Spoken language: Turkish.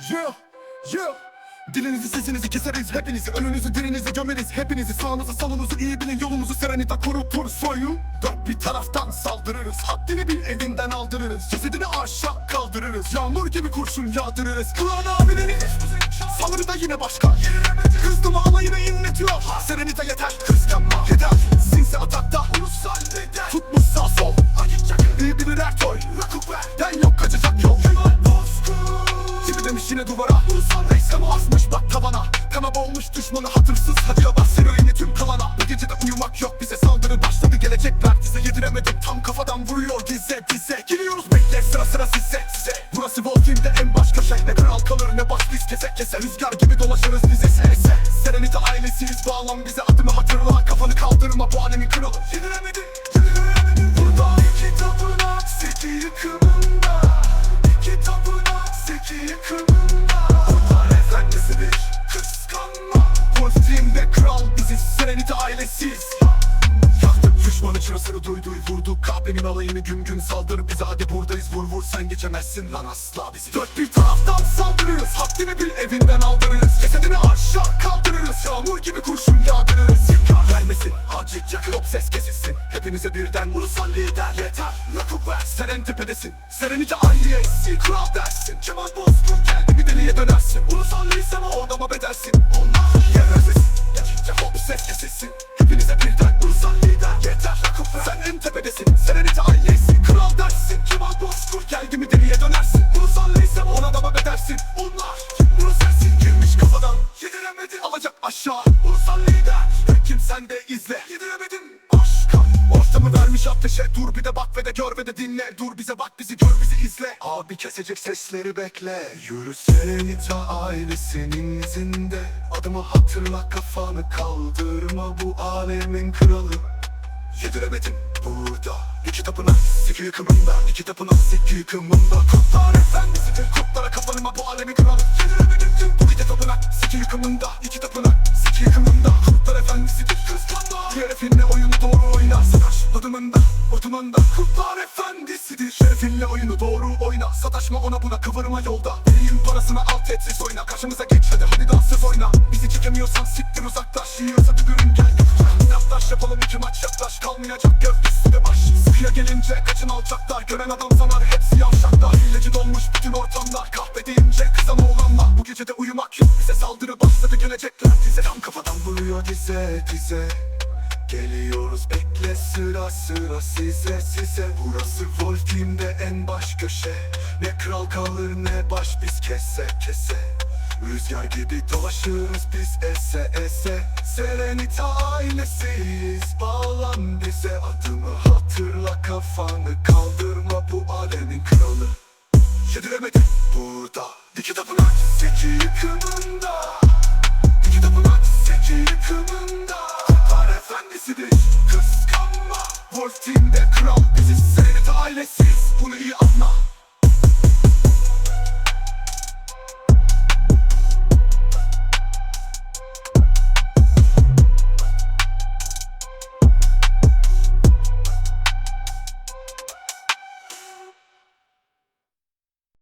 Yeah, yeah. Dilinizi sesinizi keseriz hepinizi. Önünüzü dirinizi gömeriz hepinizi. Sağınızı solunuzu iyi bilin. Yolumuzu Serenita kurutur soyu Dört bir taraftan saldırırız. Haddini bil evinden aldırırız. Cesedini aşağı kaldırırız. Yağmur gibi kurşun yağdırırız. Kılan abinin Salırı da yine başka. Kızdı mı alayını inletiyor. Serenita yeter kıskanma. Yeter. Sinsi atakta Ulusal lider Reisem asmış bak tavana. Tema olmuş düşmanı hatırsız. Hadi bas seroini tüm kalana. Bu gece de uyumak yok bize saldırı başladı. Gelecekler bize yediremedik. Tam kafadan vuruyor dize bize Giriyoruz bekle sıra sıra size size. Burası Wolfing'de en baş köşe Ne kral kalır ne baş biz kese kese. Rüzgar gibi dolaşırız bize sese Serenita ailesiyiz bağlan bize adımı hatırla. Kafanı kaldırma bu alemin kralı. Yediremedin yediremedin Burada iki tapınak seki yıkımında. İki tapınak seki yıkımında Kurtar efendisidir kıskanma Team'de kral biziz Serenita ailesiyiz Yaktık düşmanı çırasını duydu vurduk Kahvenin alayını. Gün gün saldır bize hadi buradayız vur vur sen geçemezsin lan asla bizi. Dört bir taraftan saldırırız haddini bil evinden aldırırız. Cesedini aşağı kaldırırız yağmur gibi kurşun yağdırırız. Yıkar vermesin acık yakılıp ses kesilsin. Hepinize birden ulusal lider yeter. Rakıp ver seren tepedesin Serenite ailesi kral dersin. Kemal Bozkurt bedelsin Onlar yemezsin Yakınca hop ses kesilsin. Hepinize birden ulusal lider yeter. Rakıp ver sen en tepedesin. Serenite ailesi kral dersin. Kemal Bozkurt geldi mi deliye dönersin. Ulusal liysem ona da bedersin Onlar bunu sensin? Girmiş kafadan. Yediremedi alacak aşağı. Ulusal lider. Kim sen de izle. Yediremedin Ortamı vermiş ateşe. Dur bir de bak ve de gör ve de dinle. Dur bize bak bizi gör bizi izle. Abi kesecek sesleri bekle. Yürü Serenita ailesinin izinde. Adımı hatırla kafanı kaldırma. Bu alemin kralı. Yediremedim burada. İki tapınak siki yıkımında. İki tapınak siki yıkımında. Kurtlar efendisidir kurtlara kapanıma bu alemin kralı. Yediremedim tüm bu iki tapınak siki yıkımında. İki tapınak siki yıkımında. Kurtlar efendisidir kıskanma doğru oyna Sataş ortamında Kurtlar efendisidir. Şerefinle oyunu doğru oyna. Sataşma ona buna kıvırma yolda. Beyin parasına alt etris oyna. Karşımıza geç hadi hadi danssız oyna. Bizi çekemiyorsan siktir uzaklaş. Yiyorsa düdürün gel Yaklaş yapalım iki maç yaklaş. Kalmayacak gövdesi de baş. Sıkıya gelince kaçın alçaklar. Gören adam sanar hepsi yavşaklar. Hileci dolmuş bütün ortamlar. Kahve deyince kızan oğlanlar Bu gece de uyumak yok. Bize saldırı başladı gelecekler Dize tam kafadan vuruyor dize dize Geliyoruz bekle sıra sıra size size. Burası Wolf Team'de en baş köşe. Ne kral kalır ne baş biz kese kese. Rüzgar gibi dolaşırız biz ese ese. Serenita ailesiyiz bağlan bize. Adımı hatırla kafanı kaldırma bu alemin kralı. Yediremedim burada İki tapınak seki yıkımında Golf team'de kral biziz Serenite ailesiz. Bunu iyi anla.